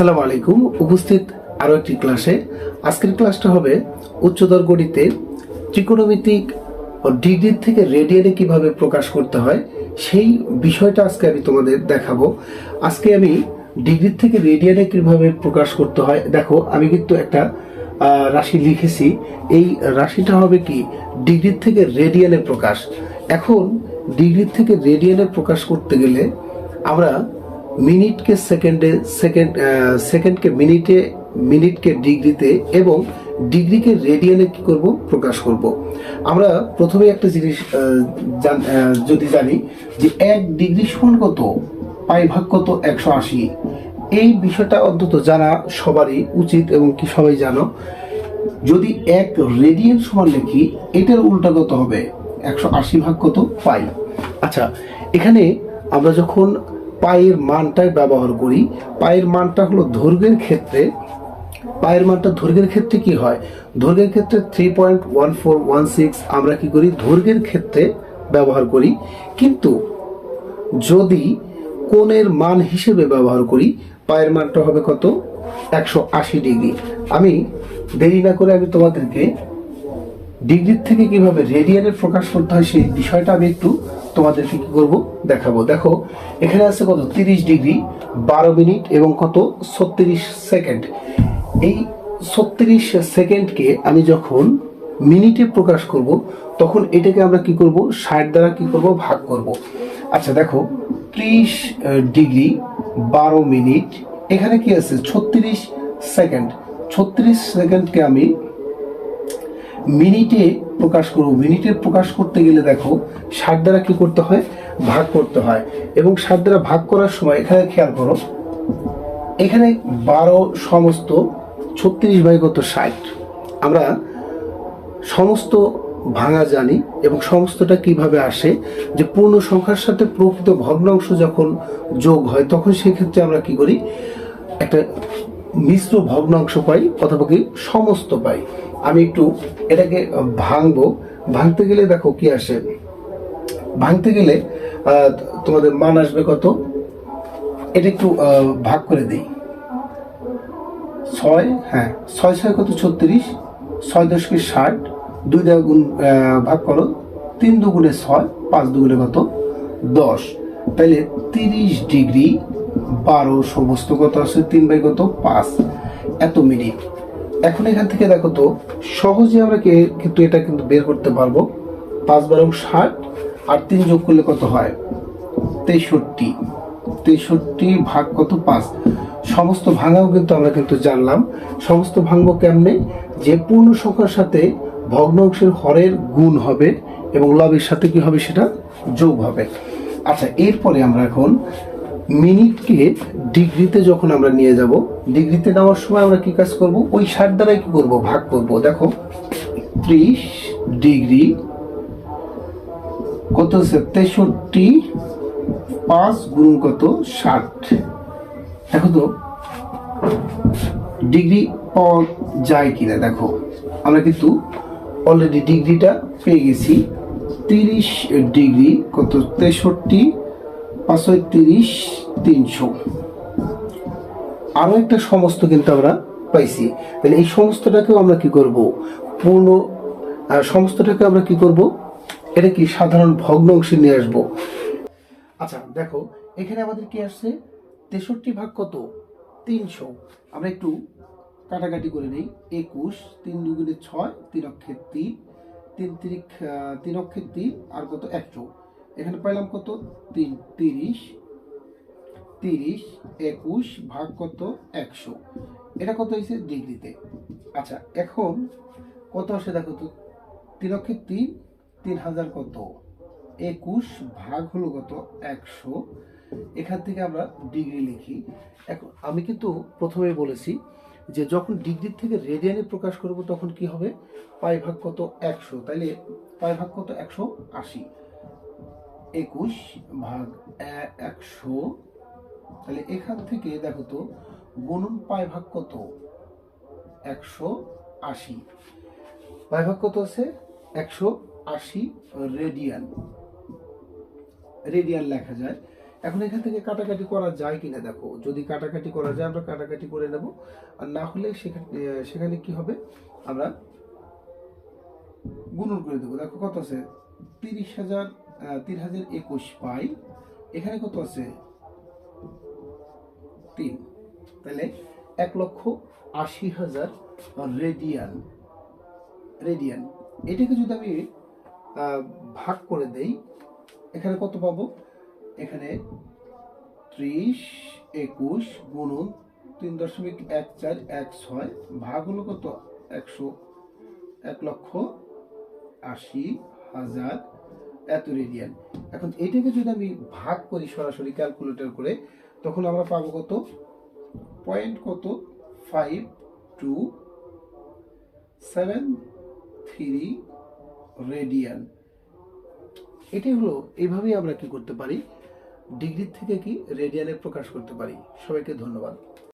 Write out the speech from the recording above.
আসসালামু আলাইকুম। উপস্থিত আরও একটি ক্লাসে। আজকের ক্লাসটা হবে উচ্চতর গণিতে ত্রিকোণমিতিক ডিগ্রির থেকে রেডিয়ানে কীভাবে প্রকাশ করতে হয়, সেই বিষয়টা আজকে আমি তোমাদের দেখাবো। আজকে আমি ডিগ্রির থেকে রেডিয়ানে কীভাবে প্রকাশ করতে হয়, দেখো, আমি কিন্তু একটা রাশি লিখেছি। এই রাশিটা হবে কি ডিগ্রির থেকে রেডিয়ানে প্রকাশ। এখন ডিগ্রির থেকে রেডিয়ানে প্রকাশ করতে গেলে আমরা মিনিটকে সেকেন্ডে, সেকেন্ড সেকেন্ডকে মিনিটে, মিনিটকে ডিগ্রিতে এবং ডিগ্রিকে রেডিয়ানে কি করব? প্রকাশ করব। আমরা প্রথমে একটা জিনিস জান- যদি জানি যে এক ডিগ্রি সমান কত? পাই ভাগ কত? একশো আশি। এই বিষয়টা অন্তত জানা সবারই উচিত এবং কি সবাই জানো, যদি এক রেডিয়ান সমান লিখি, এটার উল্টা কত হবে? একশো আশি ভাগ কত? পাই। আচ্ছা এখানে আমরা যখন পায়ের মানটাই ব্যবহার করি। পায়ের মানটা হলো দৈর্ঘ্যের ক্ষেত্রে। পায়ের মানটা দৈর্ঘ্যের ক্ষেত্রে কি হয়? দৈর্ঘ্যের ক্ষেত্রে three point one four one six আমরা কি করি? দৈর্ঘ্যের ক্ষেত্রে ব্যবহার করি। কিন্তু যদি কোণের মান হিসেবে ব্যবহার করি, পায়ের মানটা হবে কত? একশো আশি ডিগ্রি। আমি দেরি না করে আমি তোমাদেরকে ডিগ্রির থেকে কীভাবে রেডিয়ানের প্রকাশ করতে হয় সেই বিষয়টা আমি একটু তোমাদেরকে কি করব দেখাবো। দেখো, এখানে আছে কত? তিরিশ ডিগ্রি, বারো মিনিট এবং কত? ছত্রিশ সেকেন্ড। এই ছত্রিশ সেকেন্ডকে আমি যখন মিনিটে প্রকাশ করব, তখন এটাকে আমরা কি করব? ষাট দ্বারা কি করব? ভাগ করব। আচ্ছা দেখো, ত্রিশ ডিগ্রি, বারো মিনিট। এখানে কি আছে? ছত্রিশ সেকেন্ড। ছত্রিশ সেকেন্ডকে আমি মিনিটে প্রকাশ করব মিনিটে প্রকাশ করতে গেলে দেখো, ষাট দ্বারা কি করতে হয়? ভাগ করতে হয়। এবং ষাট দ্বারা ভাগ করার সময় এখানে খেয়াল করো, এখানে বারো সমস্ত ছত্রিশ বাই কত ষাট? আমরা সমস্ত ভাঙা জানি এবং সমস্তটা কীভাবে আসে? যে পূর্ণ সংখ্যার সাথে প্রকৃত ভগ্নাংশ যখন যোগ হয়, তখন সেক্ষেত্রে আমরা কি করি? একটা মিশ্র ভগ্নাংশ পাই অথবা কি সমস্ত পাই। আমি একটু এটাকে ভাঙবো। ভাঙতে গেলে দেখো কি আসে? ভাঙতে গেলে তোমাদের মান আসবে কত? এটা একটু ভাগ করে দিই। ছয় হ্যাঁ ছয় ছয় কত? ছত্রিশ। ছয় দশকে ষাট। দুই দ্বারা গুণ ভাগ করো। তিন দুগুণে ছয়, পাঁচ দুগুণে কত? দশ। তাইলে তিরিশ ডিগ্রি বারো সমস্ত কত আছে? তিন বাই কত? পাঁচ। এত মিনিট। এখন এখান থেকে দেখো তো, সহজে আমরা কিন্তু এটা কিন্তু বের করতে পারব। পাঁচ বারো ষাট আর তিন যোগ করলে কত হয়? তেষট্টি। তেষট্টি ভাগ কত? পাঁচ। সমস্ত ভাঙাও কিন্তু আমরা কিন্তু জানলাম। সমস্ত ভাঙবো কেমনে? যে পূর্ণ সংখ্যার সাথে ভগ্নাংশের হরের গুণ হবে এবং লবের সাথে কি হবে সেটা? যোগ হবে। আচ্ছা এরপরে আমরা এখন মিনিটকে ডিগ্রিতে যখন আমরা নিয়ে যাব, ডিগ্রিতে নেওয়ার সময় আমরা কি কাজ করব? ওই ষাট দ্বারাই কি করব? ভাগ করব। দেখো, ত্রিশ ডিগ্রি কত হচ্ছে? তেষট্টি পাঁচ গুণ কত? ষাট। দেখো তো, ডিগ্রি পাওয়া যায় কিনা? দেখো, আমরা কিন্তু অলরেডি ডিগ্রিটা পেয়ে গেছি। তিরিশ ডিগ্রি কত? তেষট্টি পাঁচশো তিরিশ তিনশো। আরও একটা সমস্ত কিন্তু আমরা পাইছি। তাহলে এই সমস্তটাকেও আমরা কি করব? পূর্ণ সমস্তটাকে আমরা কি করব? এটা কি সাধারণ ভগ্নাংশে নিয়ে আসব? আচ্ছা দেখো, এখানে আমাদের কি আসছে? তেষট্টি ভাগ কত? তিনশো। আমরা একটু কাটাকাটি করে নিই। একুশ, তিন দুগুণে ছয়, তিন অক্ষের তিন তিন তিরিক তিন অক্ষের তিন, আর কত? একশো। এখানে পাইলাম কত? তিন, তিরিশ তিরিশ, একুশ, ভাগ কত? একশো। এটা কত হয়েছে? ডিগ্রিতে। আচ্ছা এখন কত আসে দেখো তো? তিন তিন তিন হাজার কত? একুশ ভাগ হলো কত? একশো। এখান থেকে আমরা ডিগ্রি লিখি। এখন আমি কিন্তু প্রথমে বলেছি যে যখন ডিগ্রি থেকে রেডিয়ানে প্রকাশ করব তখন কি হবে? পাই ভাগ কত? একশো। তাইলে পাই ভাগ কত? একশো আশি। একুশ ভাগ একশো। তাহলে এখান থেকে দেখো তো, গুণন পায় ভাগ কত? একশো আশি। পায় ভাগ কত আছে? একশো আশি রেডিয়ান। রেডিয়ান লেখা যায়। এখন এখান থেকে কাটাকাটি করা যায় কিনা দেখো। যদি কাটাকাটি করা যায়, আমরা কাটাকাটি করে নেব। আর না হলে সেখানে সেখানে কি হবে? আমরা গুণন করে দেবো। দেখো কত আছে? তিরিশ হাজার তিন হাজার একুশ পাই। এখানে কত আছে? তিন। তাহলে এক লক্ষ আশি হাজার রেডিয়ান। রেডিয়ান। এটাকে যদি আমি ভাগ করে দেই, এখানে কত পাবো? এখানে ত্রিশ, একুশ গুণন তিন দশমিক এক চার এক ছয় ভাগ হলো কত? একশো। এক লক্ষ আশি হাজার এত রেডিয়ান এখন এটাকে যদি আমি ভাগ করি সরাসরি ক্যালকুলেটর করে, তখন আমরা পাবো কত? পয়েন্ট কত? Five two seven three radian এটাই হলো এইভাবেই আমরা কি করতে পারি? ডিগ্রি থেকে কি রেডিয়ানে প্রকাশ করতে পারি? সবাইকে ধন্যবাদ।